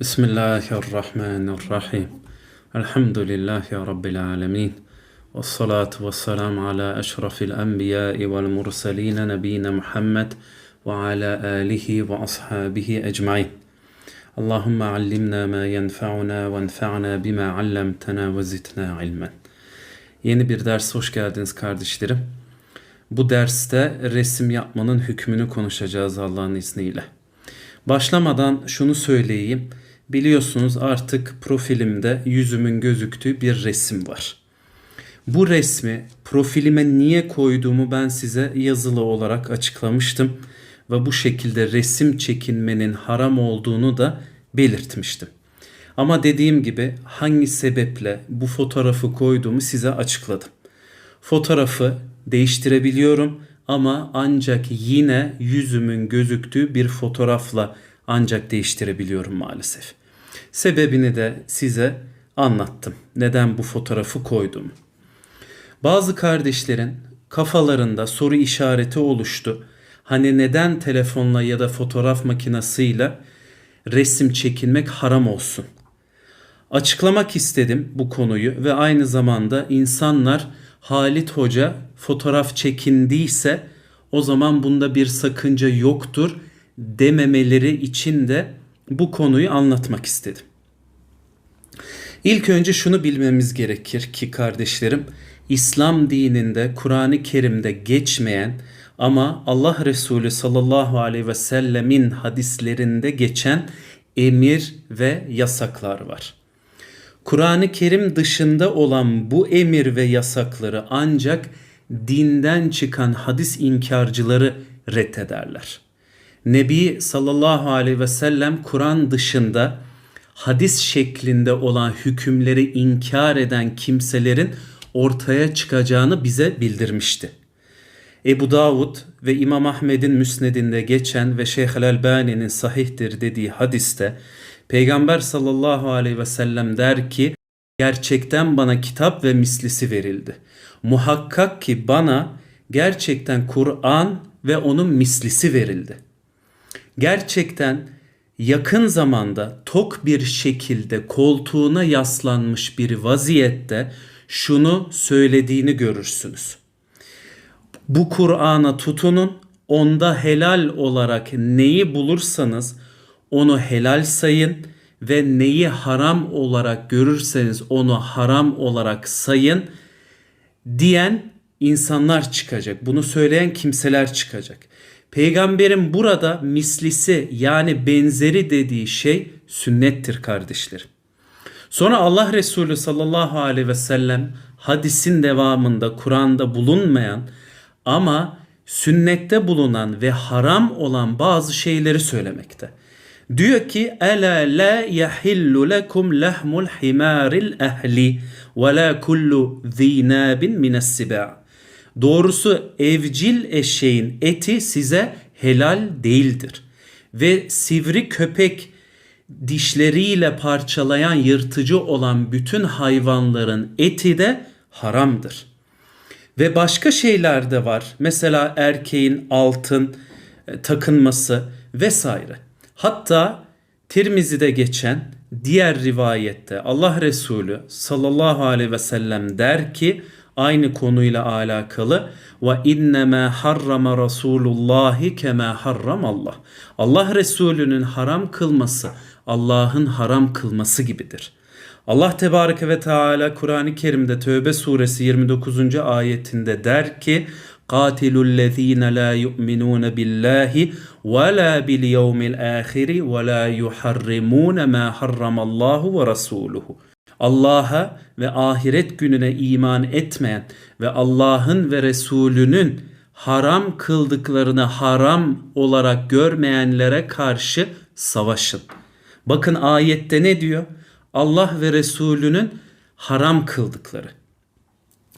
بسم الله الرحمن الرحيم الحمد لله رب العالمين والصلاة والسلام على أشرف الأنبياء والمرسلين نبينا محمد وعلى آله وأصحابه أجمعين اللهم علمنا ما ينفعنا وانفعنا بما علمتنا وزدنا علما Yeni bir ders hoş geldiniz kardeşlerim. Bu derste resim yapmanın hükmünü konuşacağız Allah'ın izniyle. Başlamadan şunu söyleyeyim. Biliyorsunuz artık profilimde yüzümün gözüktüğü bir resim var. Bu resmi profilime niye koyduğumu ben size yazılı olarak açıklamıştım ve bu şekilde resim çekinmenin haram olduğunu da belirtmiştim. Ama dediğim gibi hangi sebeple bu fotoğrafı koyduğumu size açıkladım. Fotoğrafı değiştirebiliyorum ama ancak yine yüzümün gözüktüğü bir fotoğrafla ancak değiştirebiliyorum maalesef. Sebebini de size anlattım. Neden bu fotoğrafı koydum. Bazı kardeşlerin kafalarında soru işareti oluştu. Hani neden telefonla ya da fotoğraf makinesiyle resim çekinmek haram olsun? Açıklamak istedim bu konuyu ve aynı zamanda insanlar Halit Hoca fotoğraf çekindiyse o zaman bunda bir sakınca yoktur dememeleri için de bu konuyu anlatmak istedim. İlk önce şunu bilmemiz gerekir ki kardeşlerim, İslam dininde Kur'an-ı Kerim'de geçmeyen ama Allah Resulü sallallahu aleyhi ve sellemin hadislerinde geçen emir ve yasaklar var. Kur'an-ı Kerim dışında olan bu emir ve yasakları ancak dinden çıkan hadis inkarcıları reddederler. Nebi sallallahu aleyhi ve sellem Kur'an dışında hadis şeklinde olan hükümleri inkar eden kimselerin ortaya çıkacağını bize bildirmişti. Ebu Davud ve İmam Ahmed'in müsnedinde geçen ve Şeyh el-Albani'nin sahihtir dediği hadiste Peygamber sallallahu aleyhi ve sellem der ki gerçekten bana kitap ve mislisi verildi. Muhakkak ki bana gerçekten Kur'an ve onun mislisi verildi. Gerçekten yakın zamanda tok bir şekilde koltuğuna yaslanmış bir vaziyette şunu söylediğini görürsünüz. Bu Kur'an'a tutunun, onda helal olarak neyi bulursanız onu helal sayın ve neyi haram olarak görürseniz onu haram olarak sayın diyen insanlar çıkacak. Bunu söyleyen kimseler çıkacak. Peygamberin burada mislisi yani benzeri dediği şey sünnettir kardeşlerim. Sonra Allah Resulü sallallahu aleyhi ve sellem hadisin devamında Kur'an'da bulunmayan ama sünnette bulunan ve haram olan bazı şeyleri söylemekte. Diyor ki ela la yahillu lekum lahmul himaril ehli ve la kullu zinabin mines siba. Doğrusu evcil eşeğin eti size helal değildir. Ve sivri köpek dişleriyle parçalayan yırtıcı olan bütün hayvanların eti de haramdır. Ve başka şeyler de var. Mesela erkeğin altın e, takınması vesaire. Hatta Tirmizi'de geçen diğer rivayette Allah Resulü sallallahu aleyhi ve sellem der ki aynı konuyla alakalı ve innema harrama Rasulullahi kema harram Allah. Allah Resulü'nün haram kılması Allah'ın haram kılması gibidir. Allah Tebareke ve Teala Kur'an-ı Kerim'de Tövbe suresi 29. ayetinde der ki قاتلوا الذين لا يؤمنون بالله ولا باليوم الآخر ولا يحرمون ما حرم الله ورسوله Allah'a ve ahiret gününe iman etmeyen ve Allah'ın ve Resulünün haram kıldıklarını haram olarak görmeyenlere karşı savaşın. Bakın ayette ne diyor? Allah ve Resulünün haram kıldıkları.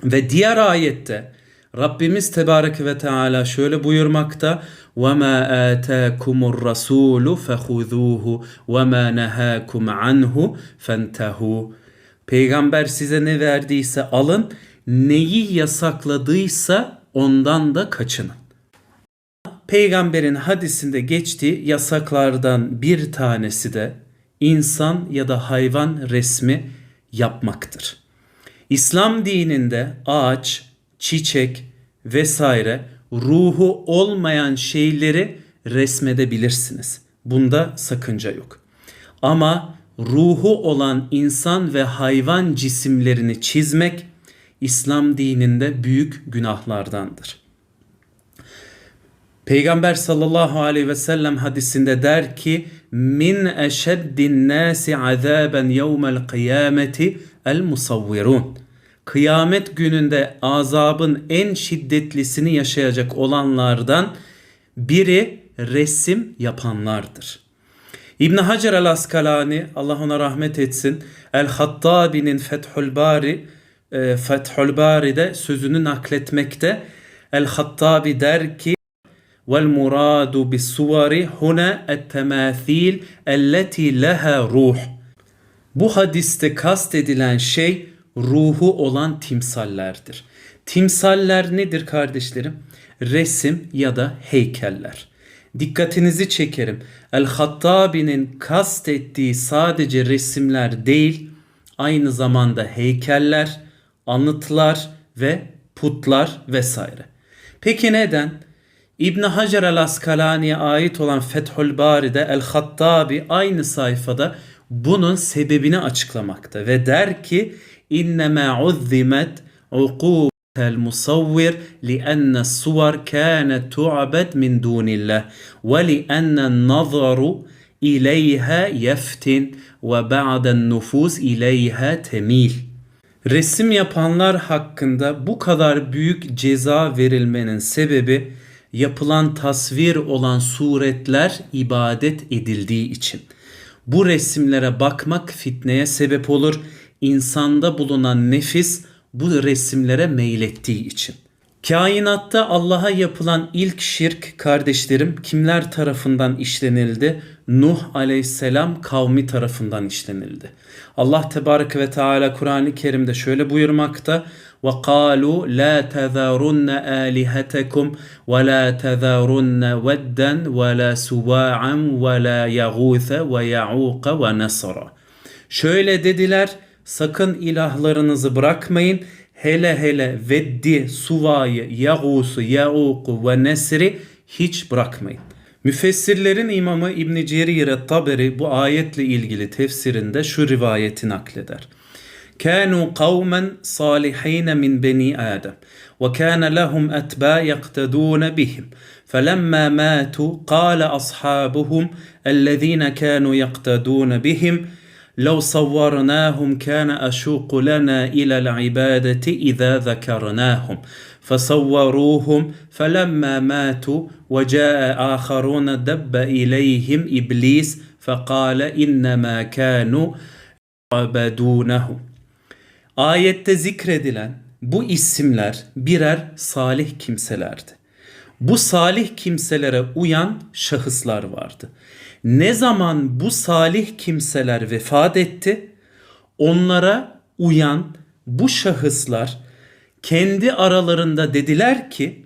Ve diğer ayette Rabbimiz Tebarek ve Teala şöyle buyurmakta وَمَا آتَاكُمُ الرَّسُولُ فَخُذُوهُ وَمَا نَهَاكُمْ عَنْهُ فَانْتَهُوا Peygamber size ne verdiyse alın, neyi yasakladıysa ondan da kaçının. Peygamberin hadisinde geçtiği yasaklardan bir tanesi de insan ya da hayvan resmi yapmaktır. İslam dininde ağaç, çiçek vesaire ruhu olmayan şeyleri resmedebilirsiniz. Bunda sakınca yok. Ama ruhu olan insan ve hayvan cisimlerini çizmek İslam dininde büyük günahlardandır. Peygamber sallallahu aleyhi ve sellem hadisinde der ki min eşeddin nasi azaben yevmel kıyameti el musavvirun. Kıyamet gününde azabın en şiddetlisini yaşayacak olanlardan biri resim yapanlardır. İbn Hacer el Askalani Allah ona rahmet etsin El Hattabi'nin Fethül Bari e, Fethül Bari'de sözünü nakletmekte. El Hattabi der ki vel muradu bis suvari huna et temathil elleti leha ruh. Bu hadiste kastedilen şey ruhu olan timsallerdir. Timsaller nedir kardeşlerim? Resim ya da heykeller. Dikkatinizi çekerim. El-Hattabi'nin kastettiği sadece resimler değil, aynı zamanda heykeller, anıtlar ve putlar vesaire. Peki neden? İbn Hacer el-Askalani'ye ait olan Fethül Bari'de El-Hattabi aynı sayfada bunun sebebini açıklamakta ve der ki innema uzzimet المصور لأن الصور كانت تعبد من دون الله ولأن النظر إليها يفتن وبعد النفوس إليها تميل Resim yapanlar hakkında bu kadar büyük ceza verilmenin sebebi yapılan tasvir olan suretler ibadet edildiği için. Bu resimlere bakmak fitneye sebep olur. İnsanda bulunan nefis bu resimlere meylettiği için. Kainatta Allah'a yapılan ilk şirk kardeşlerim kimler tarafından işlenildi? Nuh aleyhisselam kavmi tarafından işlenildi. Allah tebarek ve teala Kur'an-ı Kerim'de şöyle buyurmakta. وَقَالُوا لَا تَذَرُنَّ آلِهَتَكُمْ وَلَا تَذَرُنَّ وَدًّا وَلَا سُوَاعًا وَلَا يَغُوثَ وَيَعُوقَ وَنَصَرًا Şöyle dediler sakın ilahlarınızı bırakmayın. Hele hele Veddi, Suva'yı, Yağus'u, Ya'uq'u ve Nesri hiç bırakmayın. Müfessirlerin imamı İbn Cerir Taberi bu ayetle ilgili tefsirinde şu rivayeti nakleder. كانوا قوما صالحين من بني آدم وكان لهم أتباع يقتدون بهم فلما ماتوا قال أصحابهم الذين كانوا يقتدون بهم لو صورناهم كان أشوق لنا إلى العبادة إذا ذكرناهم فصوروهم فلما ماتوا وجاء آخرون دب إليهم إبليس فقال إنما كانوا يعبدونه Ayette zikredilen bu isimler birer salih kimselerdi. Bu salih kimselere uyan şahıslar vardı. Ne zaman bu salih kimseler vefat etti, onlara uyan bu şahıslar kendi aralarında dediler ki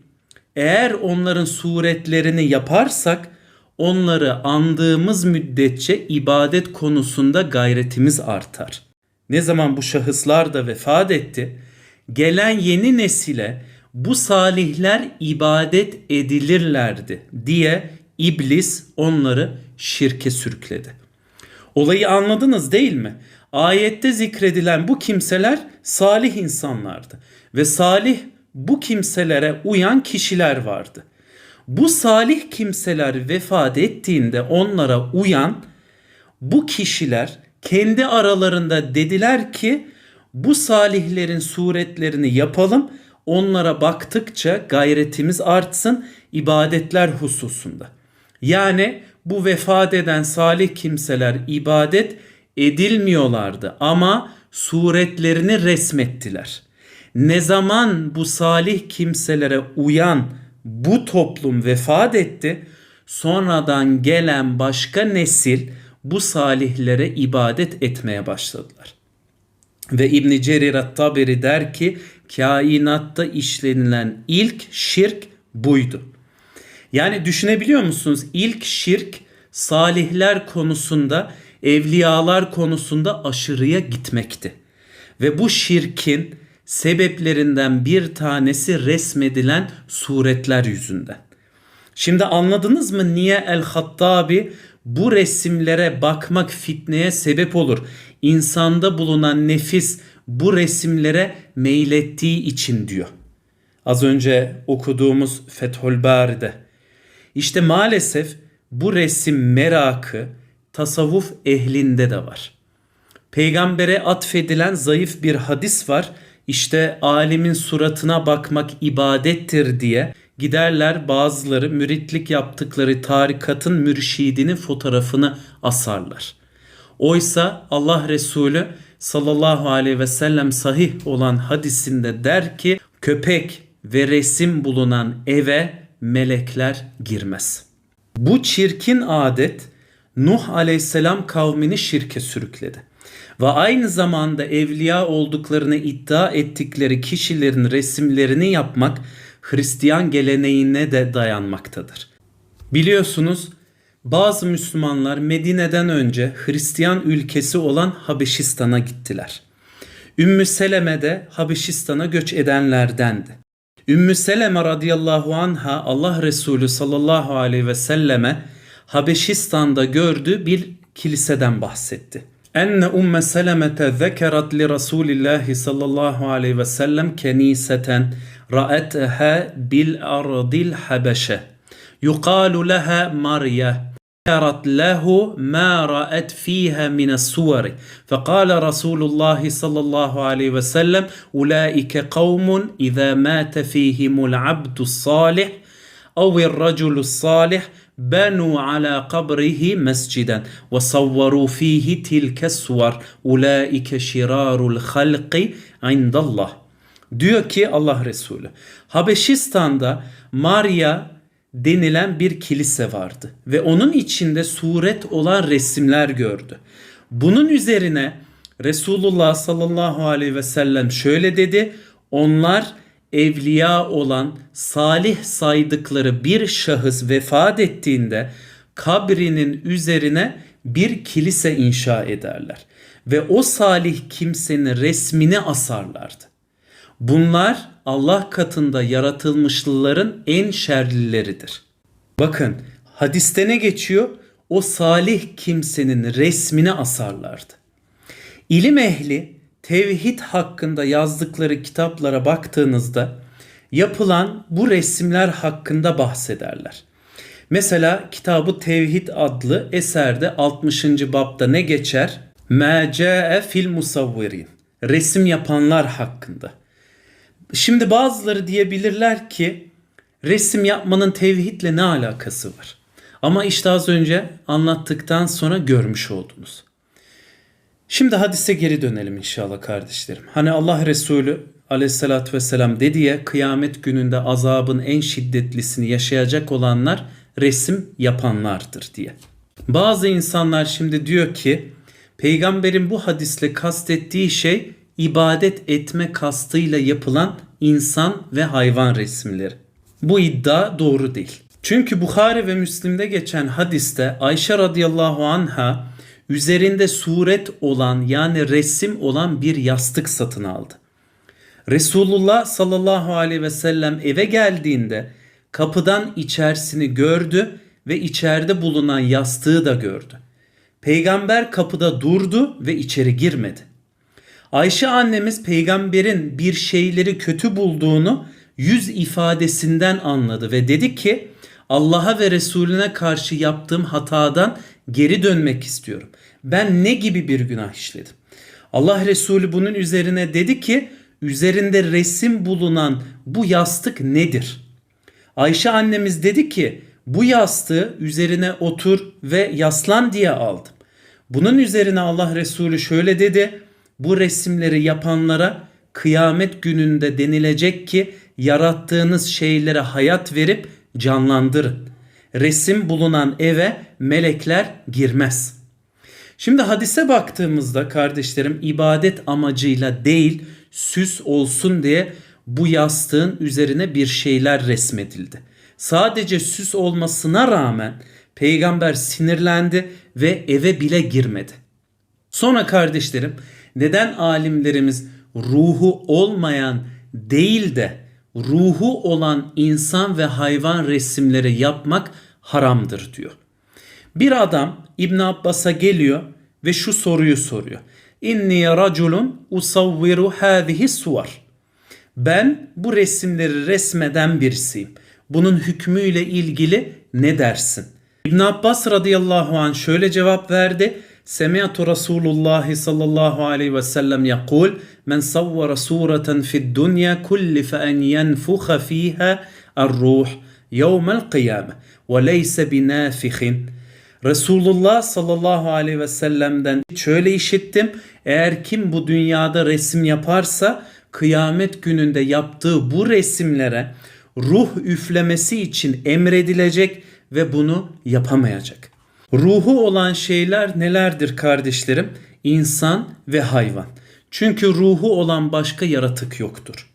eğer onların suretlerini yaparsak onları andığımız müddetçe ibadet konusunda gayretimiz artar. Ne zaman bu şahıslar da vefat etti, gelen yeni nesile bu salihler ibadet edilirlerdi diye iblis onları şirke sürükledi. Olayı anladınız değil mi? Ayette zikredilen bu kimseler salih insanlardı ve salih bu kimselere uyan kişiler vardı. Bu salih kimseler vefat ettiğinde onlara uyan bu kişiler kendi aralarında dediler ki bu salihlerin suretlerini yapalım. Onlara baktıkça gayretimiz artsın ibadetler hususunda. Yani bu vefat eden salih kimseler ibadet edilmiyorlardı ama suretlerini resmettiler. Ne zaman bu salih kimselere uyan bu toplum vefat etti, sonradan gelen başka nesil bu salihlere ibadet etmeye başladılar. Ve İbn Cerir at-Taberi der ki kainatta işlenilen ilk şirk buydu. Yani düşünebiliyor musunuz? İlk şirk salihler konusunda evliyalar konusunda aşırıya gitmekti. Ve bu şirkin sebeplerinden bir tanesi resmedilen suretler yüzünden. Şimdi anladınız mı niye El-Hattabi bu resimlere bakmak fitneye sebep olur? İnsanda bulunan nefis bu resimlere meylettiği için diyor. Az önce okuduğumuz Fethül Bari'de. İşte maalesef bu resim merakı tasavvuf ehlinde de var. Peygambere atfedilen zayıf bir hadis var. İşte alimin suratına bakmak ibadettir diye giderler bazıları müritlik yaptıkları tarikatın mürşidinin fotoğrafını asarlar. Oysa Allah Resulü sallallahu aleyhi ve sellem sahih olan hadisinde der ki köpek ve resim bulunan eve melekler girmez. Bu çirkin adet Nuh aleyhisselam kavmini şirke sürükledi. Ve aynı zamanda evliya olduklarını iddia ettikleri kişilerin resimlerini yapmak Hristiyan geleneğine de dayanmaktadır. Biliyorsunuz bazı Müslümanlar Medine'den önce Hristiyan ülkesi olan Habeşistan'a gittiler. Ümmü Seleme de Habeşistan'a göç edenlerdendi. Ümmü Seleme radıyallahu anha Allah Resulü sallallahu aleyhi ve selleme Habeşistan'da gördüğü bir kiliseden bahsetti. Enne Umme Selemete zekerat li Resulillahi sallallahu aleyhi ve sellem keniseten ra'etha bil ardil habeşe. Yuqalu leha Marya. ذكرت له ما رأت فيها من السور. فقال رسول الله صلى الله عليه وسلم أولئك قوم إذا مات فيهم العبد الصالح أو الرجل الصالح بنوا على قبره مسجدا وصوروا فيه تلك الصور أولئك شرار الخلق عند الله. Diyor ki Allah Resulü Habeşistan'da Maria denilen bir kilise vardı ve onun içinde suret olan resimler gördü. Bunun üzerine Resulullah sallallahu aleyhi ve sellem şöyle dedi. Onlar evliya olan salih saydıkları bir şahıs vefat ettiğinde kabrinin üzerine bir kilise inşa ederler ve o salih kimsenin resmini asarlardı. Bunlar Allah katında yaratılmışlıların en şerlileridir. Bakın hadiste ne geçiyor? O salih kimsenin resmini asarlardı. İlim ehli tevhid hakkında yazdıkları kitaplara baktığınızda yapılan bu resimler hakkında bahsederler. Mesela kitabı Tevhid adlı eserde 60. babda ne geçer? Mâcâe fil musavvirin. Resim yapanlar hakkında. Şimdi bazıları diyebilirler ki resim yapmanın tevhidle ne alakası var? Ama işte az önce anlattıktan sonra görmüş oldunuz. Şimdi hadise geri dönelim inşallah kardeşlerim. Hani Allah Resulü aleyhissalatü vesselam dedi ya kıyamet gününde azabın en şiddetlisini yaşayacak olanlar resim yapanlardır diye. Bazı insanlar şimdi diyor ki peygamberin bu hadisle kastettiği şey ibadet etme kastıyla yapılan insan ve hayvan resimleri. Bu iddia doğru değil. Çünkü Bukhari ve Müslim'de geçen hadiste Ayşe radıyallahu anha üzerinde suret olan yani resim olan bir yastık satın aldı. Resulullah sallallahu aleyhi ve sellem eve geldiğinde kapıdan içerisini gördü ve içeride bulunan yastığı da gördü. Peygamber kapıda durdu ve içeri girmedi. Ayşe annemiz peygamberin bir şeyleri kötü bulduğunu yüz ifadesinden anladı ve dedi ki Allah'a ve Resulüne karşı yaptığım hatadan geri dönmek istiyorum. Ben ne gibi bir günah işledim? Allah Resulü bunun üzerine dedi ki üzerinde resim bulunan bu yastık nedir? Ayşe annemiz dedi ki bu yastığı üzerine otur ve yaslan diye aldım. Bunun üzerine Allah Resulü şöyle dedi. Bu resimleri yapanlara kıyamet gününde denilecek ki yarattığınız şeylere hayat verip canlandırın. Resim bulunan eve melekler girmez. Şimdi hadise baktığımızda kardeşlerim ibadet amacıyla değil süs olsun diye bu yastığın üzerine bir şeyler resmedildi. Sadece süs olmasına rağmen Peygamber sinirlendi ve eve bile girmedi. Sonra kardeşlerim neden alimlerimiz ruhu olmayan değil de ruhu olan insan ve hayvan resimleri yapmak haramdır diyor. Bir adam İbn Abbas'a geliyor ve şu soruyu soruyor. İnni raculun usavviru hâzihi suvar. Ben bu resimleri resmeden birisiyim. Bunun hükmüyle ilgili ne dersin? İbn Abbas radıyallahu an şöyle cevap verdi. Semi'tu Resulullah sallallahu aleyhi ve sellem yakul men savvara sureten fid dunya kullife en yenfuha fiha er-ruh yevmel kıyame ve leyse binafihin. Resulullah sallallahu aleyhi ve sellem'den şöyle işittim. Eğer kim bu dünyada resim yaparsa kıyamet gününde yaptığı bu resimlere ruh üflemesi için emredilecek ve bunu yapamayacak. Ruhu olan şeyler nelerdir kardeşlerim? İnsan ve hayvan. Çünkü ruhu olan başka yaratık yoktur.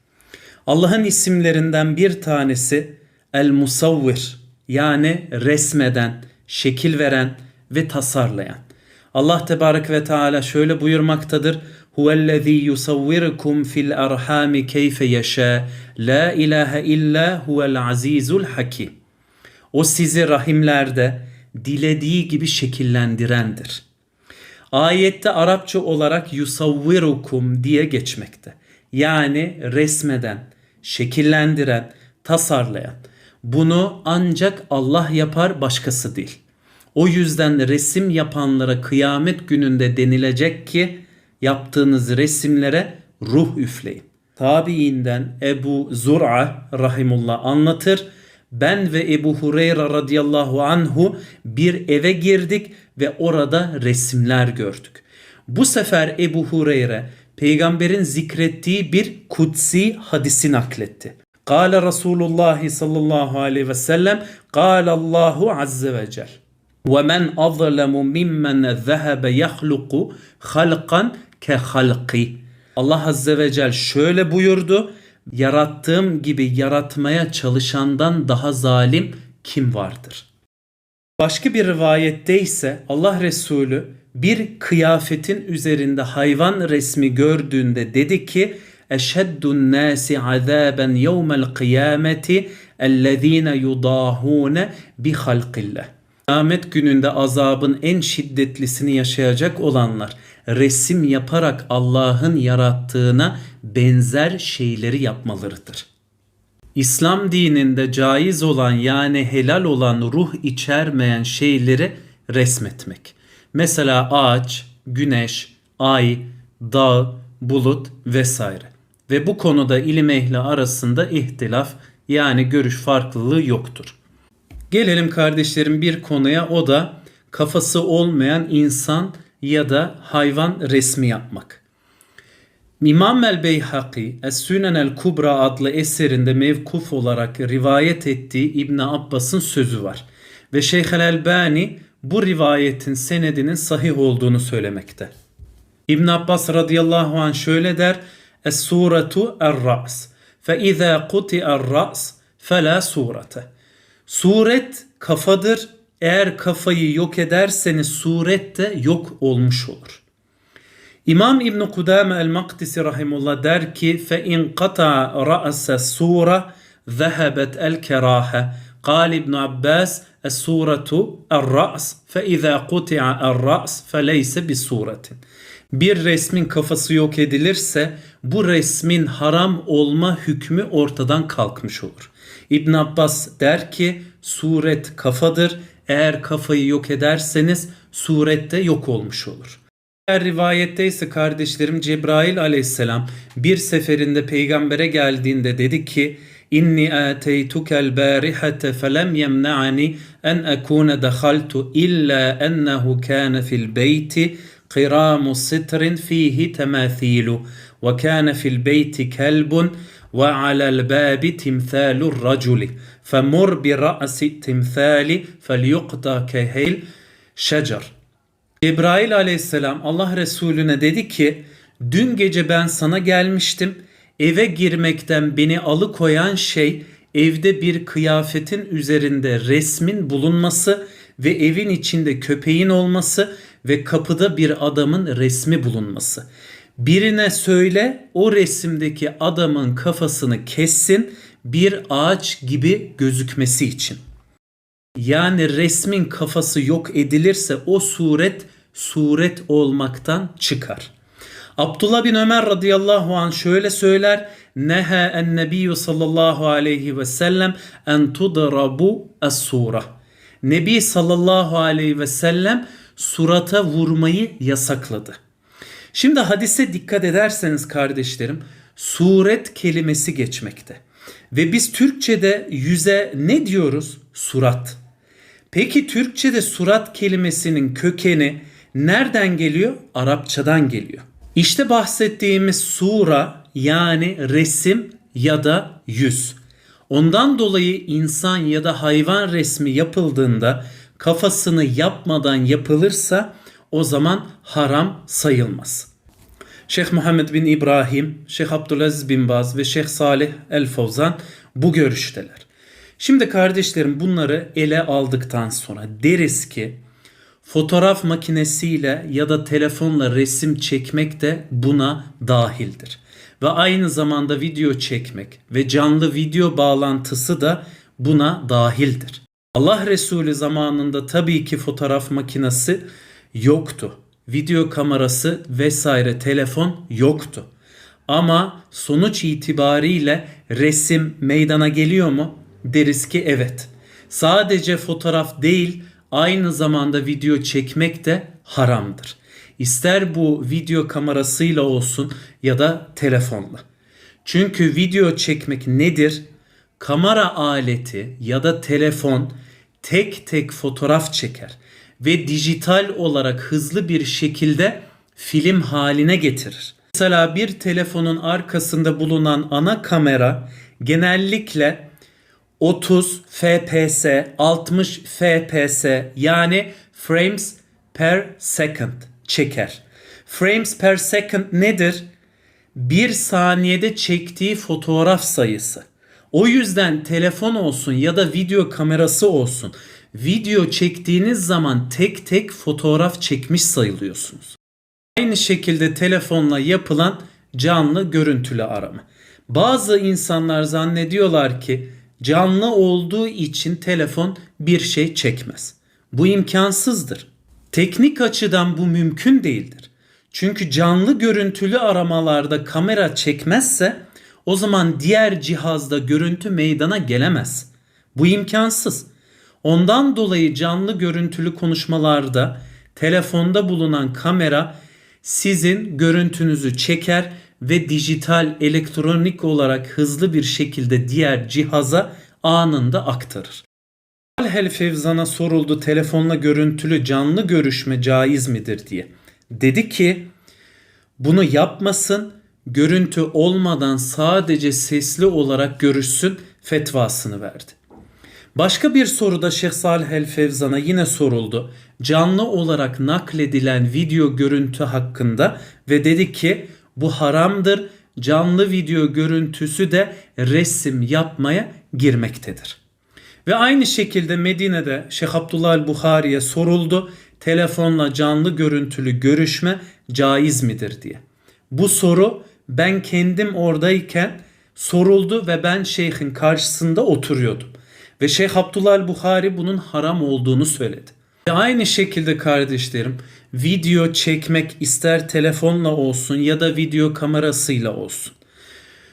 Allah'ın isimlerinden bir tanesi El Musavvir yani resmeden, şekil veren ve tasarlayan. Allah Tebarek ve Teala şöyle buyurmaktadır. Huvellezî yusavvirukum fil arhami keyfe yeşâ. La ilahe illa huvel azizul hakim. O sizi rahimlerde dilediği gibi şekillendirendir. Ayette Arapça olarak yusavvirukum diye geçmekte. Yani resmeden, şekillendiren, tasarlayan. Bunu ancak Allah yapar başkası değil. O yüzden resim yapanlara kıyamet gününde denilecek ki yaptığınız resimlere ruh üfleyin. Tabiinden Ebu Zur'a rahimullah anlatır Ben ve Ebu Hureyre radıyallahu anhu bir eve girdik ve orada resimler gördük. Bu sefer Ebu Hureyre peygamberin zikrettiği bir kutsi hadisi nakletti. Kale Resulullah sallallahu aleyhi ve sellem Kale Allahu azze ve cel وَمَنْ أَظْلَمُ مِمَّنْ ذَهَبَ يَخْلُقُ خَلْقًا كَخَلْقِ Allah azze ve cel şöyle buyurdu. Yarattığım gibi yaratmaya çalışandan daha zalim kim vardır? Başka bir rivayette ise Allah Resulü bir kıyafetin üzerinde hayvan resmi gördüğünde dedi ki eşeddun nasi azaben yevmel kıyameti ellezine yudahune bi halqillah. Kıyamet gününde azabın en şiddetlisini yaşayacak olanlar resim yaparak Allah'ın yarattığına benzer şeyleri yapmalarıdır. İslam dininde caiz olan yani helal olan ruh içermeyen şeyleri resmetmek. Mesela ağaç, güneş, ay, dağ, bulut vesaire. Ve bu konuda ilim ehli arasında ihtilaf yani görüş farklılığı yoktur. Gelelim kardeşlerim bir konuya o da kafası olmayan insan ya da hayvan resmi yapmak. İmam el Beyhaki Es-Sünen el Kubra adlı eserinde mevkuf olarak rivayet ettiği İbn Abbas'ın sözü var. Ve Şeyh el Elbani bu rivayetin senedinin sahih olduğunu söylemekte. İbn Abbas radıyallahu anh şöyle der: Es-suretu er-ra's. Fe izâ kuti'er-ra's fela surete. Suret kafadır. Eğer kafayı yok ederseniz suret de yok olmuş olur. İmam İbn Kudame el-Maktisi rahimullah der ki fe in qata ra'sa sura ذهبت الكراهة قال ابن عباس السورة الرأس فإذا قطع الرأس فليس بسورة bir resmin kafası yok edilirse bu resmin haram olma hükmü ortadan kalkmış olur. İbn Abbas der ki suret kafadır. Eğer kafayı yok ederseniz surette yok olmuş olur. Diğer rivayette ise kardeşlerim Cebrail aleyhisselam bir seferinde peygambere geldiğinde dedi ki İnni ateytukel barihate felem yemna'ani en ekune dehaltu illa ennehu kâne fil beyti qiramu sitrin fihi temathilu ve kâne fil beyti kelbun ve alel babi timthalur raculi femur bi ra'si timthali felyuqda kehil şecer. Cebrail aleyhisselam Allah Resulüne dedi ki dün gece ben sana gelmiştim eve girmekten beni alıkoyan şey evde bir kıyafetin üzerinde resmin bulunması ve evin içinde köpeğin olması ve kapıda bir adamın resmi bulunması. Birine söyle o resimdeki adamın kafasını kessin bir ağaç gibi gözükmesi için. Yani resmin kafası yok edilirse o suret suret olmaktan çıkar. Abdullah bin Ömer radıyallahu an şöyle söyler. Neha en nebiyyü sallallahu aleyhi ve sellem en tudrabu es sura. Nebi sallallahu aleyhi ve sellem surata vurmayı yasakladı. Şimdi hadise dikkat ederseniz kardeşlerim suret kelimesi geçmekte. Ve biz Türkçe'de yüze ne diyoruz? Surat. Peki Türkçe'de surat kelimesinin kökeni nereden geliyor? Arapçadan geliyor. İşte bahsettiğimiz sura yani resim ya da yüz. Ondan dolayı insan ya da hayvan resmi yapıldığında kafasını yapmadan yapılırsa o zaman haram sayılmaz. Şeyh Muhammed bin İbrahim, Şeyh Abdülaziz bin Baz ve Şeyh Salih El Fovzan bu görüşteler. Şimdi kardeşlerim bunları ele aldıktan sonra deriz ki fotoğraf makinesiyle ya da telefonla resim çekmek de buna dahildir. Ve aynı zamanda video çekmek ve canlı video bağlantısı da buna dahildir. Allah Resulü zamanında tabii ki fotoğraf makinesi yoktu. Video kamerası vesaire telefon yoktu. Ama sonuç itibariyle resim meydana geliyor mu? Deriz ki evet. Sadece fotoğraf değil, aynı zamanda video çekmek de haramdır. İster bu video kamerasıyla olsun ya da telefonla. Çünkü video çekmek nedir? Kamera aleti ya da telefon tek tek fotoğraf çeker ve dijital olarak hızlı bir şekilde film haline getirir. Mesela bir telefonun arkasında bulunan ana kamera genellikle 30 fps, 60 fps yani frames per second çeker. Frames per second nedir? Bir saniyede çektiği fotoğraf sayısı. O yüzden telefon olsun ya da video kamerası olsun. Video çektiğiniz zaman tek tek fotoğraf çekmiş sayılıyorsunuz. Aynı şekilde telefonla yapılan canlı görüntülü arama. Bazı insanlar zannediyorlar ki canlı olduğu için telefon bir şey çekmez. Bu imkansızdır. Teknik açıdan bu mümkün değildir. Çünkü canlı görüntülü aramalarda kamera çekmezse o zaman diğer cihazda görüntü meydana gelemez. Bu imkansız. Ondan dolayı canlı görüntülü konuşmalarda telefonda bulunan kamera sizin görüntünüzü çeker ve dijital elektronik olarak hızlı bir şekilde diğer cihaza anında aktarır. Hel Fevzan'a soruldu telefonla görüntülü canlı görüşme caiz midir diye. Dedi ki bunu yapmasın görüntü olmadan sadece sesli olarak görüşsün fetvasını verdi. Başka bir soruda Şeyh Salih El Fevzan'a yine soruldu. Canlı olarak nakledilen video görüntü hakkında ve dedi ki bu haramdır. Canlı video görüntüsü de resim yapmaya girmektedir. Ve aynı şekilde Medine'de Şeyh Abdullah Buhari'ye soruldu. Telefonla canlı görüntülü görüşme caiz midir diye. Bu soru ben kendim oradayken soruldu ve ben şeyhin karşısında oturuyordum. Ve Şeyh Abdullah Buhari bunun haram olduğunu söyledi. Ve aynı şekilde kardeşlerim video çekmek ister telefonla olsun ya da video kamerasıyla olsun.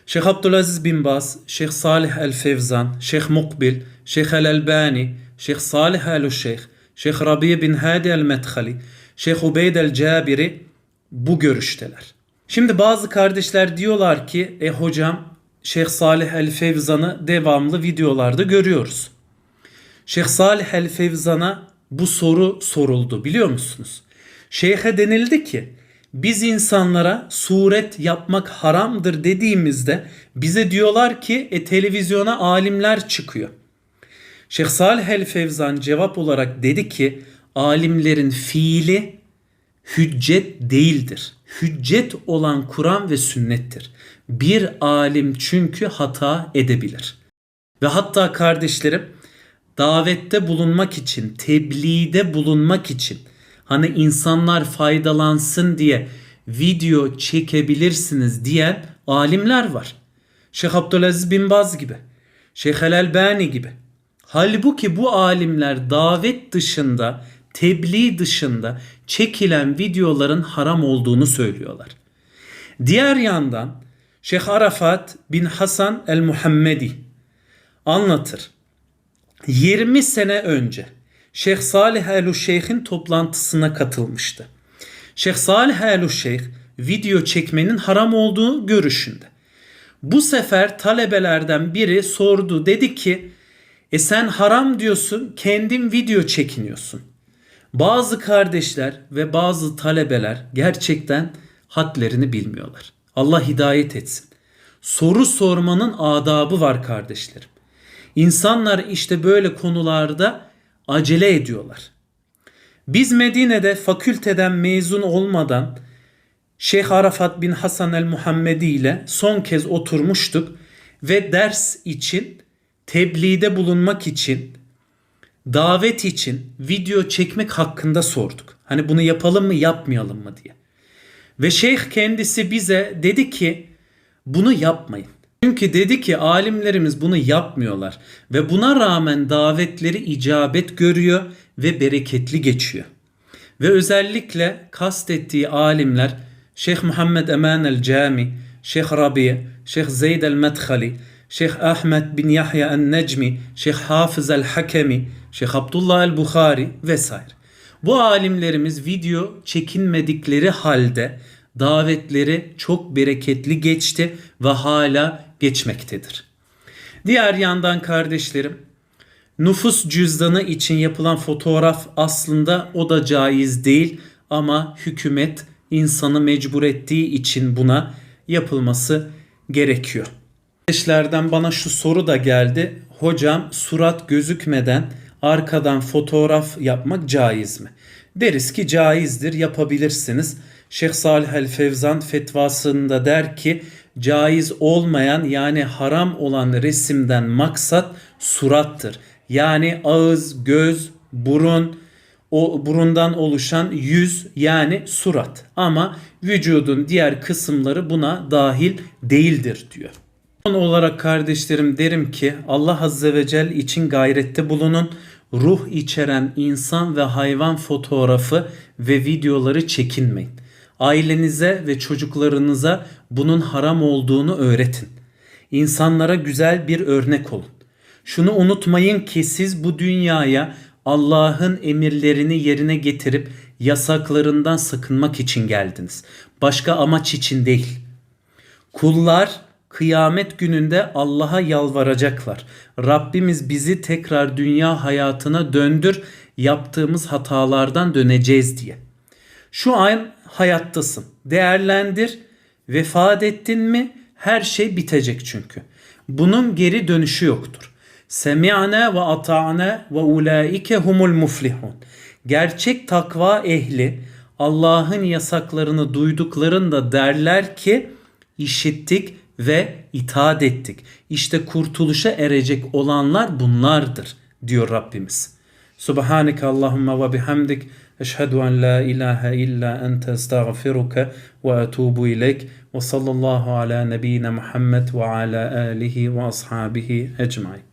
Şeyh Abdülaziz bin Baz, Şeyh Salih el Fevzan, Şeyh Mukbil, Şeyh el Albani, Şeyh Salih el Şeyh, Şeyh Rabi bin Hadi el Medhali, Şeyh Ubeyd el Cabiri bu görüşteler. Şimdi bazı kardeşler diyorlar ki e hocam Şeyh Salih el Fevzan'ı devamlı videolarda görüyoruz. Şeyh Salih el Fevzan'a bu soru soruldu biliyor musunuz? Şeyhe denildi ki biz insanlara suret yapmak haramdır dediğimizde bize diyorlar ki e, televizyona alimler çıkıyor. Şeyh Salih el Fevzan cevap olarak dedi ki alimlerin fiili hüccet değildir. Hüccet olan Kur'an ve sünnettir. Bir alim çünkü hata edebilir. Ve hatta kardeşlerim davette bulunmak için, tebliğde bulunmak için hani insanlar faydalansın diye video çekebilirsiniz diyen alimler var. Şeyh Abdülaziz bin Baz gibi, Şeyh El Albani gibi. Halbuki bu alimler davet dışında, tebliğ dışında çekilen videoların haram olduğunu söylüyorlar. Diğer yandan Şeyh Arafat bin Hasan el Muhammedi anlatır. 20 sene önce Şeyh Salih el Şeyh'in toplantısına katılmıştı. Şeyh Salih el Şeyh video çekmenin haram olduğu görüşünde. Bu sefer talebelerden biri sordu dedi ki e sen haram diyorsun kendin video çekiniyorsun. Bazı kardeşler ve bazı talebeler gerçekten hadlerini bilmiyorlar. Allah hidayet etsin. Soru sormanın adabı var kardeşlerim. İnsanlar işte böyle konularda acele ediyorlar. Biz Medine'de fakülteden mezun olmadan Şeyh Arafat bin Hasan el Muhammedi ile son kez oturmuştuk ve ders için, tebliğde bulunmak için, davet için video çekmek hakkında sorduk. Hani bunu yapalım mı yapmayalım mı diye. Ve şeyh kendisi bize dedi ki bunu yapmayın. Çünkü dedi ki alimlerimiz bunu yapmıyorlar ve buna rağmen davetleri icabet görüyor ve bereketli geçiyor. Ve özellikle kastettiği alimler Şeyh Muhammed Eman el Cami, Şeyh Rabi, Şeyh Zeyd el Medhali, Şeyh Ahmet bin Yahya el Necmi, Şeyh Hafız el Hakemi, Şeyh Abdullah el Bukhari vesaire. Bu alimlerimiz video çekinmedikleri halde davetleri çok bereketli geçti ve hala geçmektedir. Diğer yandan kardeşlerim nüfus cüzdanı için yapılan fotoğraf aslında o da caiz değil ama hükümet insanı mecbur ettiği için buna yapılması gerekiyor. Kardeşlerden bana şu soru da geldi. Hocam surat gözükmeden arkadan fotoğraf yapmak caiz mi? Deriz ki caizdir yapabilirsiniz. Şeyh Salih el Fevzan fetvasında der ki caiz olmayan yani haram olan resimden maksat surattır. Yani ağız, göz, burun, o burundan oluşan yüz yani surat. Ama vücudun diğer kısımları buna dahil değildir diyor. Son olarak kardeşlerim derim ki Allah Azze ve Celle için gayrette bulunun. Ruh içeren insan ve hayvan fotoğrafı ve videoları çekinmeyin. Ailenize ve çocuklarınıza bunun haram olduğunu öğretin. İnsanlara güzel bir örnek olun. Şunu unutmayın ki siz bu dünyaya Allah'ın emirlerini yerine getirip yasaklarından sakınmak için geldiniz. Başka amaç için değil. Kullar kıyamet gününde Allah'a yalvaracaklar. Rabbimiz bizi tekrar dünya hayatına döndür, yaptığımız hatalardan döneceğiz diye. Şu an hayattasın. Değerlendir. Vefat ettin mi her şey bitecek çünkü. Bunun geri dönüşü yoktur. Semi'ne ve ata'ne ve ulaike humul muflihun. Gerçek takva ehli Allah'ın yasaklarını duyduklarında derler ki işittik ve itaat ettik. İşte kurtuluşa erecek olanlar bunlardır diyor Rabbimiz. Subhaneke Allahumma ve bihamdik eşhedü en la ilahe illa ente estağfiruke ve etubu ileyk ve sallallahu ala nebiyyina Muhammed ve ala alihi ve ashabihi ecmain.